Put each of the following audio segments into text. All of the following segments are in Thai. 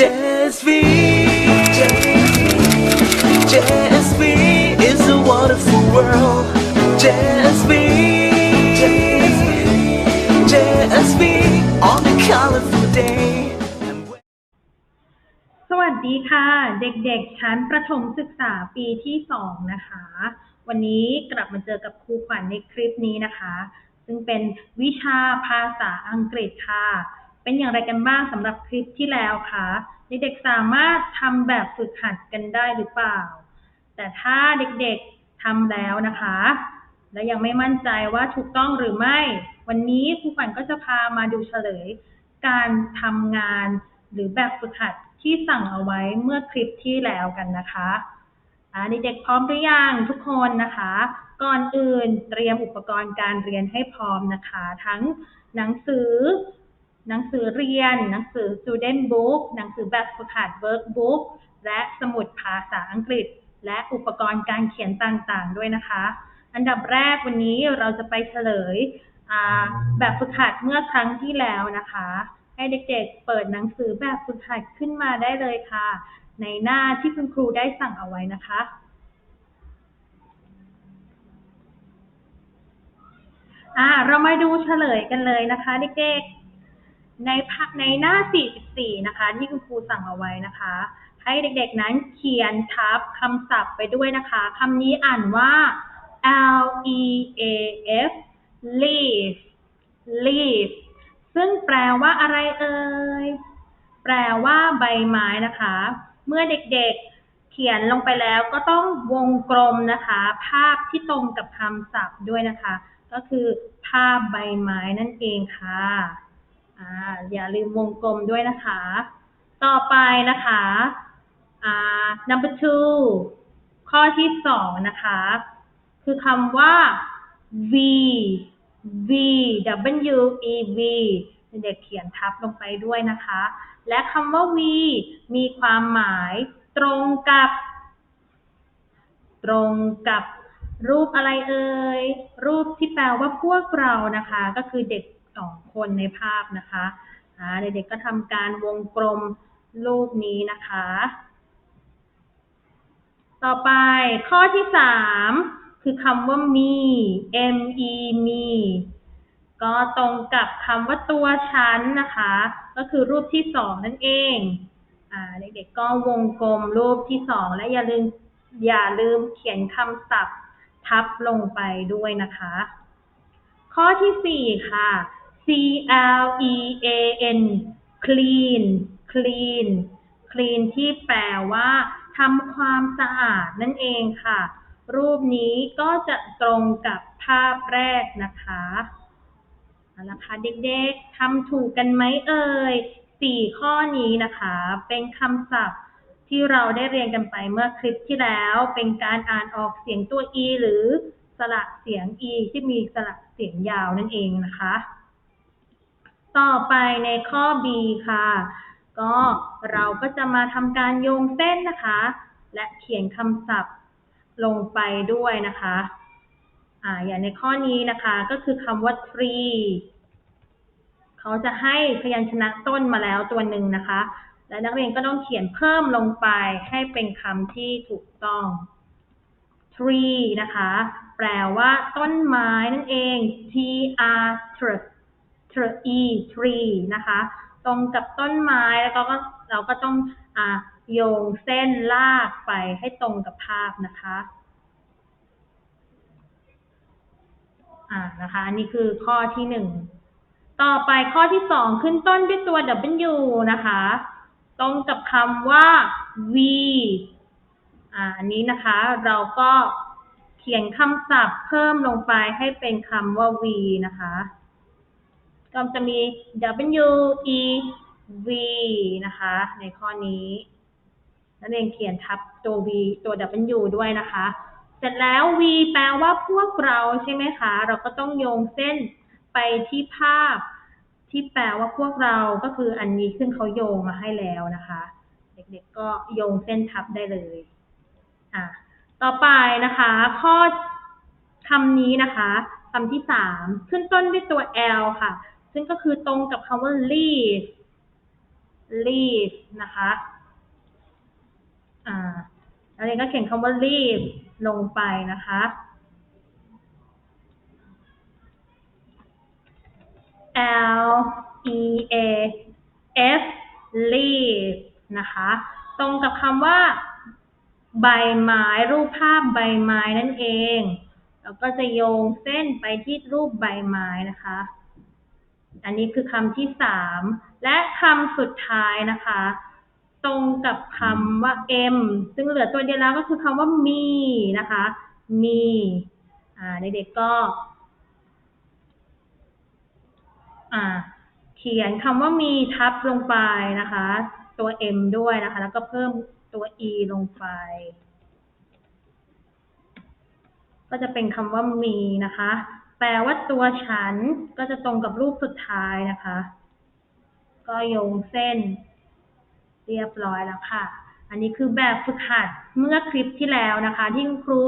JSV JSV is a wonderful world JSV JSV on a colorful day สวัสดีค่ะ เด็กๆ ชั้นประถมศึกษาปีที่สองนะคะ วันนี้กลับมาเจอกับครูขวัญในคลิปนี้นะคะ ซึ่งเป็นวิชาภาษาอังกฤษค่ะ เป็นอย่างไรกันบ้างสำหรับคลิปที่แล้วคะเด็กๆสามารถทำแบบฝึกหัดกันได้หรือเปล่า แต่ถ้าเด็กๆทำแล้วนะคะ และยังไม่มั่นใจว่าถูกต้องหรือไม่ วันนี้ครูขวัญก็จะพามาดูเฉลย การทำงานหรือแบบฝึกหัดที่สั่งเอาไว้เมื่อคลิปที่แล้วกันนะคะอ่าเด็กๆพร้อมหรือยังทุกคนนะคะ ก่อนอื่นเตรียมอุปกรณ์การเรียนให้พร้อมนะคะ ทั้งหนังสือ หนังสือเรียน หนังสือ student book หนังสือแบบฝึกหัด workbook และสมุดภาษาอังกฤษ และอุปกรณ์การเขียนต่างๆ ด้วยนะคะ อันดับแรกวันนี้เราจะไปเฉลยแบบฝึกหัดเมื่อครั้งที่แล้วนะคะ ให้เด็กๆเปิดหนังสือแบบฝึกหัดขึ้นมาได้เลยค่ะ ในหน้าที่คุณครูได้สั่งเอาไว้นะคะอ่าเรามาดูเฉลยกันเลยนะคะเด็กๆ ในภาในหน้า 44 นะคะ ที่คุณครูสั่งเอาไว้นะคะ ให้เด็กๆนั้นเขียนทับคำศัพท์ไปด้วยนะคะคำนี้อ่านว่า L E A F leaf leaf ซึ่งแปลว่าอะไรเอ่ย แปลว่าใบไม้นะคะ เมื่อเด็กๆเขียนลงไปแล้วก็ต้องวงกลมนะคะ ภาพที่ตรงกับคำศัพท์ด้วยนะคะ ก็คือภาพใบไม้นั่นเองค่ะ อ่าอย่าลืมวงกลมด้วยนะคะ ต่อไปนะคะอ่า number two ข้อที่สองนะคะ คือคำว่า V V W E V เด็กเขียนทับลงไปด้วยนะคะ และคำว่า V มีความหมายตรงกับ ตรงกับรูปอะไรเอ่ย รูปที่แปลว่าพวกเรานะคะ ก็คือเด็ก สองคนในภาพนะคะเด็กๆก็ทำการวงกลมรูปนี้นะคะ ต่อไปข้อที่สามคือคำว่า me m e me ก็ตรงกับคำว่าตัวฉันนะคะ ก็คือรูปที่สองนั่นเองอเด็กๆก็วงกลมรูปที่สองและอย่าลืมอย่าลืมเขียนคำศัพท์ทับลงไปด้วยนะคะ ข้อที่สี่ค่ะ C L E A N clean clean clean ที่แปลว่าทำความสะอาดนั่นเองค่ะ รูปนี้ก็จะตรงกับภาพแรกนะคะเอาละค่ะเด็กๆทำถูกกันไหมเอ่ยสี่ข้อนี้นะคะ เป็นคำศัพท์ที่เราได้เรียนกันไปเมื่อคลิปที่แล้ว เป็นการอ่านออกเสียงตัว e หรือสระเสียง e ที่มีสระเสียงยาวนั่นเองนะคะ ต่อไปในข้อ B ค่ะ ก็เราก็จะมาทำการโยงเส้นนะคะ และเขียนคำศัพท์ลงไปด้วยนะคะ อ่า อย่างในข้อนี้นะคะก็คือคำว่า tree เขาจะให้พยัญชนะต้นมาแล้วตัวหนึ่งนะคะ และนักเรียนก็ต้องเขียนเพิ่มลงไปให้เป็นคำที่ถูกต้อง tree นะคะ แปลว่าต้นไม้นั่นเอง T R tree tree tree นะคะ ตรงกับต้นไม้แล้วก็เราก็ต้องอโยงเส้นลากไปให้ตรงกับภาพนะคะอ่านะคะนนี้คือข้อที่หนึ่งต่อไปข้อที่สองขึ้นต้นด้วยตัว W นะคะ ตรงกับคำว่า V อ่าอันนี้นะคะเราก็เขียนคำศัพท์เพิ่มลงไปให้เป็นคำว่า V นะคะ ก็จะมี W E V นะคะ ในข้อนี้นักเรียนเขียนทับตัว V ตัว W ด้วยนะคะ เสร็จแล้ว V แปลว่าพวกเราใช่ไหมคะ เราก็ต้องโยงเส้นไปที่ภาพ ที่แปลว่าพวกเราก็คืออันนี้ขึ้นเขาโยงมาให้แล้วนะคะ เด็กๆก็โยงเส้นทับได้เลยอะต่อไปนะคะ ข้อคำนี้นะคะคำที่สามขึ้นต้นด้วยตัว L ค่ะ ซึ่งก็คือตรงกับคำว่า leaf live นะคะอ่าแล้วเรียนก็เขียนคำว่า live ลงไปนะคะ L E A F leaf นะคะ ตรงกับคำว่า ใบไม้รูปภาพใบไม้นั่นเอง แล้วก็จะโยงเส้นไปที่รูปใบไม้นะคะ อันนี้คือคำที่สามและคำสุดท้ายนะคะ ตรงกับคำว่า m ซึ่งเหลือตัวเดียวแล้วก็คือคำว่ามีนะคะ มีอ่าเด็กๆก็อ่าเขียนคำว่ามีทับลงไปนะคะ ตัว m ด้วยนะคะ แล้วก็เพิ่มตัว e ลงไป ก็จะเป็นคำว่ามีนะคะ แปลว่าตัวฉันก็จะตรงกับรูปสุดท้ายนะคะ ก็โยงเส้น เรียบร้อยแล้วค่ะ อันนี้คือแบบฝึกหัดเมื่อคลิปที่แล้วนะคะ ที่ครู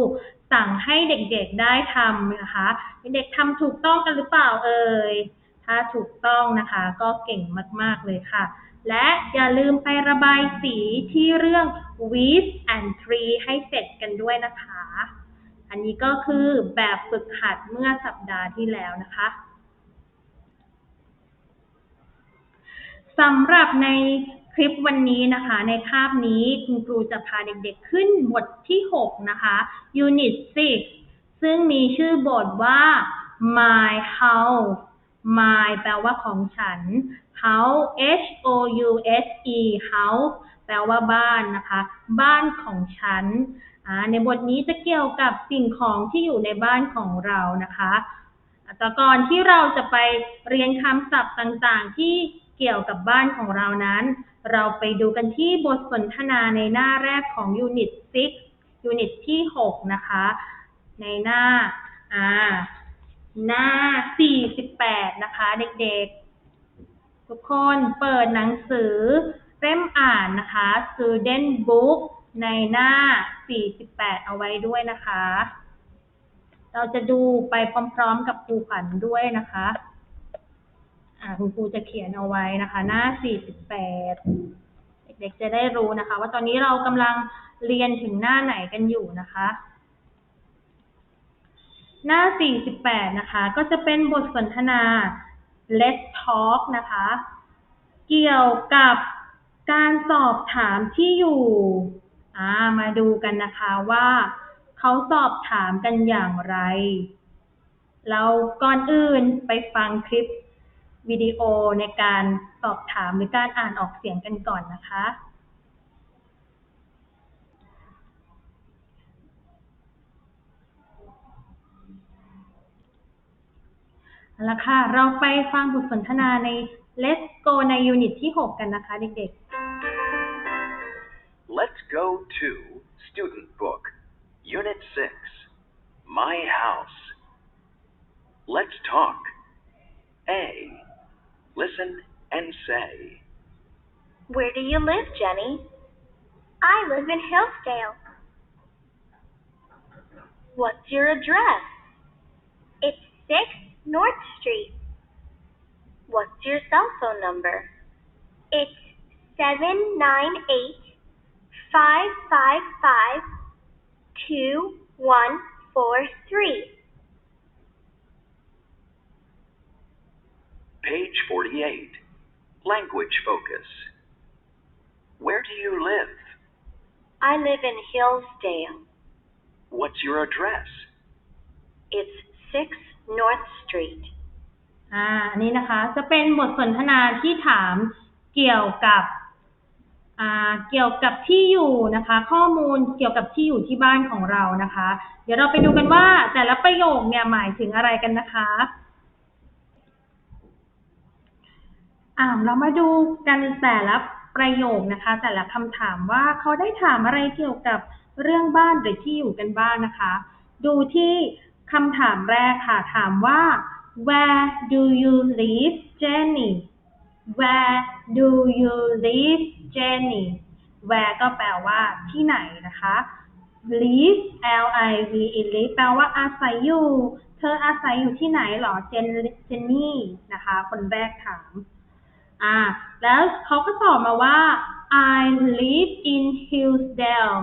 สั่งให้เด็กๆได้ทำนะคะ เด็กๆทำถูกต้องกันหรือเปล่าเอ่ยถ้าถูกต้องนะคะ ก็เก่งมากๆเลยค่ะ และอย่าลืมไประบายสีที่เรื่อง with and tree ให้เสร็จกันด้วยนะคะ อันนี้ก็คือแบบฝึกหัดเมื่อสัปดาห์ที่แล้วนะคะสำหรับในคลิปวันนี้นะคะ ในคาบนี้คุณครูจะพาเด็กๆขึ้นบทที่ 6 นะคะ Unit 6 ซึ่งมีชื่อบทว่า My House My แปลว่าของฉัน House H O U S E House แปลว่าบ้านนะคะ บ้านของฉัน ในบทนี้จะเกี่ยวกับสิ่งของที่อยู่ในบ้านของเรานะคะแต่ก่อนที่เราจะไปเรียนคำศัพท์ต่างๆ ที่เกี่ยวกับบ้านของเรานั้น เราไปดูกันที่บทสนทนาในหน้าแรกของ Unit 6 Unit ที่ 6 นะคะ ในหน้าอ่าหน้า 48 นะคะ เด็กๆ ทุกคนเปิดหนังสือเล่มอ่านนะคะ Student Book ในหน้า 48 เอาไว้ด้วยนะคะ เราจะดูไปพร้อมๆกับครูขวัญด้วยนะคะอ่าคุณครูจะเขียนเอาไว้นะคะ หน้า 48 เด็กๆจะได้รู้นะคะ ว่าตอนนี้เรากำลังเรียนถึงหน้าไหนกันอยู่นะคะ หน้า 48 นะคะ ก็จะเป็นบทสนทนา Let's Talk นะคะ เกี่ยวกับการสอบถามที่อยู่ อ่ามาดูกันนะคะว่าเขาสอบถามกันอย่างไร เราก่อนอื่นไปฟังคลิปวิดีโอในการสอบถามหรือการอ่านออกเสียงกันก่อนนะคะเอาละค่ะ เราไปฟังบทสนทนาใน Let's Go ในยูนิตที่ 6 กันนะคะเด็กๆ Let's go to Student Book, Unit 6, My House. Let's talk. A. Listen and say. Where do you live, Jenny? I live in Hillsdale. What's your address? It's 6 North Street. What's your cell phone number? It's 798 555 2143. Page 48. Language focus. Where do you live? I live in Hillsdale. What's your address? It's 6 North Street. ๆ อ่า อันนี้นะคะ จะเป็นบทสนทนาที่ถามเกี่ยวกับ อ่า เกี่ยวกับที่อยู่นะคะ ข้อมูลเกี่ยวกับที่อยู่ที่บ้านของเรานะคะ เดี๋ยวเราไปดูกันว่าแต่ละประโยคเนี่ยหมายถึงอะไรกันนะคะอ่าเรามาดูกันแต่ละประโยคนะคะ แต่ละคำถามว่าเขาได้ถามอะไรเกี่ยวกับเรื่องบ้านหรือที่อยู่กันบ้างนะคะ ดูที่คำถามแรกค่ะ ถามว่า where do you live Jenny where do you live Jenny where ก็แปลว่าที่ไหนนะคะ live L I V E live แปลว่าอาศัยอยู่ เธออาศัยอยู่ที่ไหนหรอ เจนเจนนี่นะคะ คนแรกถาม อ่า แล้วเขาก็ตอบมาว่า I live in Hillsdale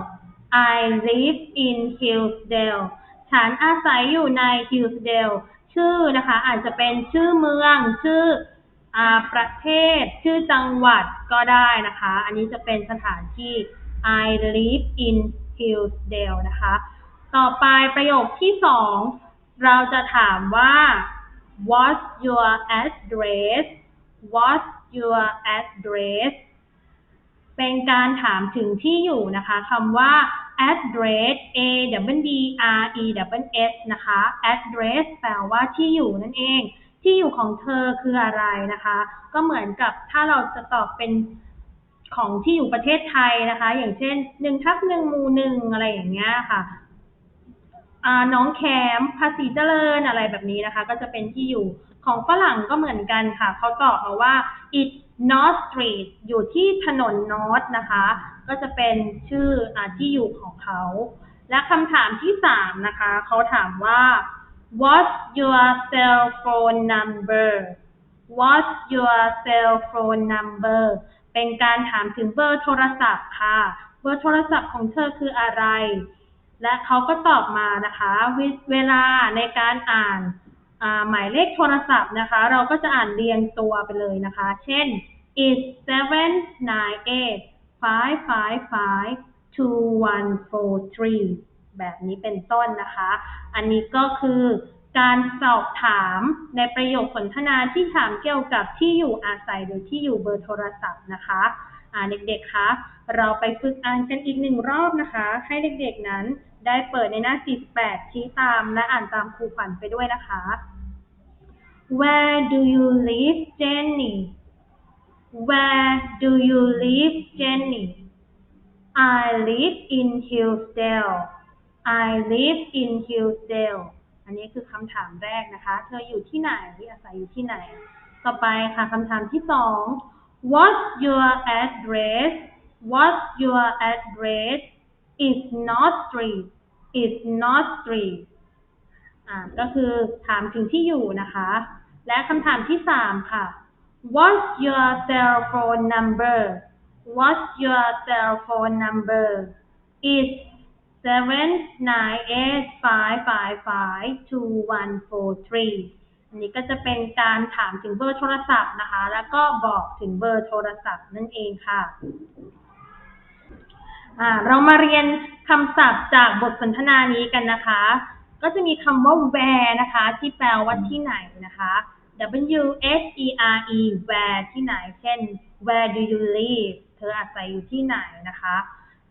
I live in Hillsdale ฉันอาศัยอยู่ใน Hillsdale ชื่อนะคะ อาจจะเป็นชื่อเมือง ชื่อ ประเทศชื่อจังหวัดก็ได้นะคะ อันนี้จะเป็นสถานที่ I live in Hillsdale นะคะ ต่อไปประโยคที่สองเราจะถามว่า what's your address what's your address เป็นการถามถึงที่อยู่นะคะคำว่า address a w d r e w s นะคะ address แปลว่าที่อยู่นั่นเอง ที่อยู่ของเธอคืออะไรนะคะ ก็เหมือนกับถ้าเราจะตอบเป็นของที่อยู่ประเทศไทยนะคะ อย่างเช่นหนึ่งทับหนึ่งมูหนึ่งอะไรอย่างเงี้ยค่ะน้องแคมภาษีเจริญอะไรแบบนี้นะคะ ก็จะเป็นที่อยู่ของฝรั่งก็เหมือนกันค่ะ เขาตอบมาว่า it North Street อยู่ที่ถนนนอตนะคะ ก็จะเป็นชื่ออที่อยู่ของเขา และคำถามที่สามนะคะ เขาถามว่า what's your cell phone number what's your cell phone number เป็นการถามถึงเบอร์โทรศัพท์ค่ะ เบอร์โทรศัพท์ของเธอคืออะไร และเขาก็ตอบมานะคะ เวเวลาในการอ่านหมายเลขโทรศัพท์นะคะ เราก็จะอ่านเรียงตัวไปเลยนะคะ เช่น is seven nine eight five five five two one four three แบบนี้เป็นต้นนะคะ อันนี้ก็คือการสอบถามในประโยคสนทนาที่ถามเกี่ยวกับที่อยู่อาศัยหรือที่อยู่เบอร์โทรศัพท์นะคะเด็กๆ คะ เราไปฝึกอ่านกันอีกหนึ่งรอบนะคะ ให้เด็กๆ นั้นได้เปิดในหน้า 48 ชี้ตามและอ่านตามครูขวัญไปด้วยนะคะ Where do you live Jenny Where do you live Jenny I live in Hillsdale I live in Hillsdale อันนี้คือคำถามแรกนะคะ เธออยู่ที่ไหนอาศัยอยู่ที่ไหน ต่อไปค่ะคำถามที่สอง What's your address What's your address is not street is not street อ่าก็คือถามถึงที่อยู่นะคะ และคำถามที่สามค่ะ What's your cell phone number What's your cell phone number is seven nine eight five five five two one four three อันนี้ก็จะเป็นการถามถึงเบอร์โทรศัพท์นะคะ แล้วก็บอกถึงเบอร์โทรศัพท์นั่นเองค่ะอ่าเรามาเรียนคำศัพท์จากบทสนทนานี้กันนะคะ ก็จะมีคำว่า where นะคะ ที่แปลว่าที่ไหนนะคะ W H E R E where ที่ไหน เช่น where do you live เธออาศัยอยู่ที่ไหนนะคะ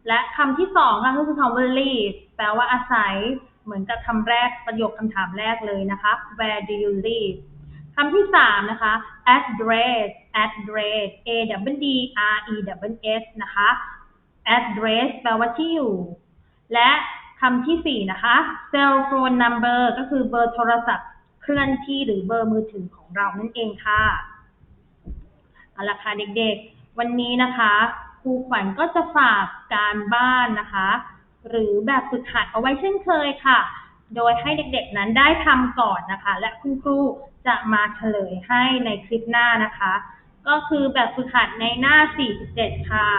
และคำที่สองค่ะก็คือคำว่า live แปลว่าอาศัย เหมือนกับคำแรกประโยคคำถามแรกเลยนะคะ where do you live คำที่สามนะคะ address address A W D R E W S นะคะ address แปลว่าที่อยู่ และคำที่สี่นะคะ cell phone number ก็คือเบอร์โทรศัพท์เคลื่อนที่หรือเบอร์มือถือของเรานั่นเองค่ะเอาละค่ะเด็กๆ วันนี้นะคะ ครูขวัญก็จะฝากการบ้านนะคะ หรือแบบฝึกหัดเอาไว้เช่นเคยค่ะ โดยให้เด็กๆนั้นได้ทำก่อนนะคะ และคุณครูจะมาเฉลยให้ในคลิปหน้านะคะ ก็คือแบบฝึกหัดในหน้า 47 ค่ะ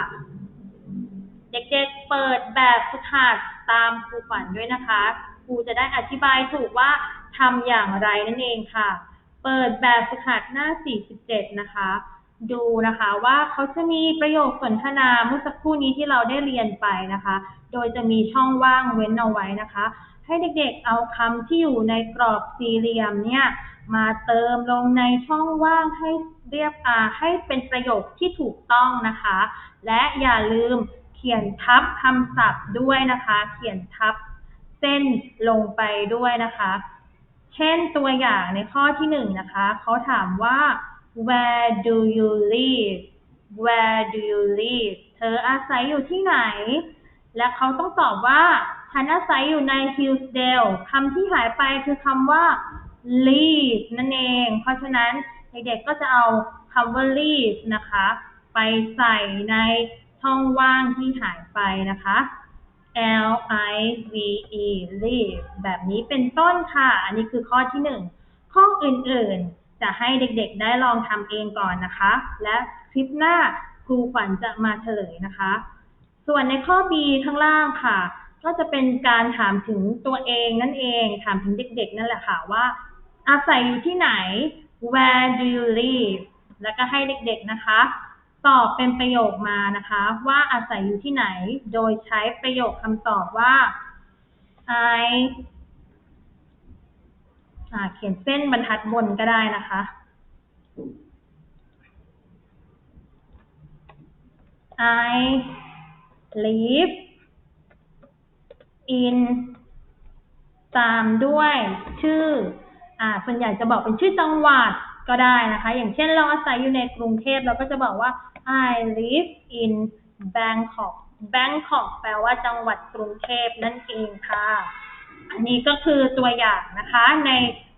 เด็กๆเปิดแบบฝึกหัดตามครูขวัญด้วยนะคะครูจะได้อธิบายถูกว่าทำอย่างไรนั่นเองค่ะ เปิดแบบฝึกหัดหน้า 47 นะคะ ดูนะคะว่าเขาจะมีประโยคสนทนาเมื่อสักครู่นี้ที่เราได้เรียนไปนะคะ โดยจะมีช่องว่างเว้นเอาไว้นะคะ ให้เด็กๆเอาคำที่อยู่ในกรอบสี่เหลี่ยมเนี่ยมาเติมลงในช่องว่างให้เรียบอ่าให้เป็นประโยคที่ถูกต้องนะคะ และอย่าลืมเขียนทับคำศัพท์ด้วยนะคะ เขียนทับเส้นลงไปด้วยนะคะ เช่นตัวอย่างในข้อที่หนึ่งนะคะเขาถามว่า where do you live where do you live เธออาศัยอยู่ที่ไหน และเขาต้องตอบว่าฉันอาศัยอยู่ใน Hillsdale คำที่หายไปคือคำว่า live นั่นเอง เพราะฉะนั้นเด็กๆก็จะเอาคำว่า live นะคะ ไปใส่ในช่องว่างที่หายไปนะคะ L I V E live แบบนี้เป็นต้นค่ะ อันนี้คือข้อที่หนึ่ง ข้ออื่นๆ จะให้เด็กๆได้ลองทำเองก่อนนะคะ และคลิปหน้าครูขวัญจะมาเฉลยนะคะ ส่วนในข้อ B ข้างล่างค่ะ ก็จะเป็นการถามถึงตัวเองนั่นเอง ถามถึงเด็กๆ นั่นแหละค่ะว่า อาศัยอยู่ที่ไหน where do you live แล้วก็ให้เด็กๆนะคะ ตอบเป็นประโยคมานะคะ ว่าอาศัยอยู่ที่ไหน โดยใช้ประโยคคำตอบว่า I เขียนเส้นบรรทัดบนก็ได้นะคะ I live in ตามด้วยชื่อ อ่าส่วนใหญ่จะบอกเป็นชื่อจังหวัดก็ได้นะคะ อย่างเช่นเราอาศัยอยู่ในกรุงเทพเราก็จะบอกว่า I live in Bangkok Bangkok แปลว่าจังหวัดกรุงเทพนั่นเองค่ะ อันนี้ก็คือตัวอย่างนะคะ ใน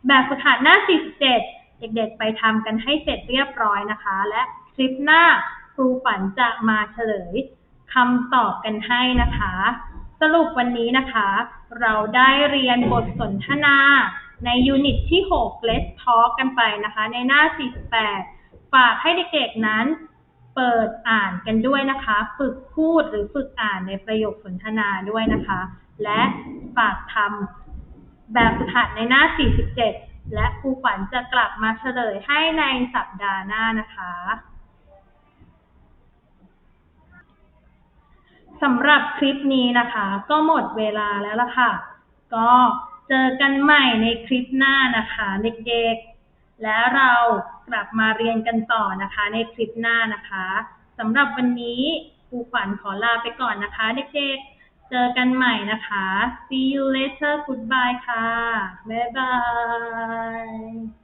แบบฝึกหัดหน้า 47 เด็กๆ ไปทำกันให้เสร็จเรียบร้อยนะคะ และคลิปหน้าครูฝันจะมาเฉลยคำตอบกันให้นะคะ สรุปวันนี้นะคะ เราได้เรียนบทสนทนาในยูนิตที่ 6 Let's Talk กันไปนะคะ ในหน้า 48 ฝากให้เด็กๆนั้นเปิดอ่านกันด้วยนะคะ ฝึกพูดหรือฝึกอ่านในประโยคสนทนาด้วยนะคะ และฝากทำแบบฝึกหัดในหน้า 47 และครูขวัญจะกลับมาเฉลยให้ในสัปดาห์หน้านะคะสำหรับคลิปนี้นะคะ ก็หมดเวลาแล้วล่ะค่ะ ก็เจอกันใหม่ในคลิปหน้านะคะเด็กๆ และเรากลับมาเรียนกันต่อนะคะในคลิปหน้านะคะสำหรับวันนี้ครูขวัญขอลาไปก่อนนะคะเด็กๆ เจอกันใหม่นะคะ see you later goodbye ค่ะ บ๊ายบาย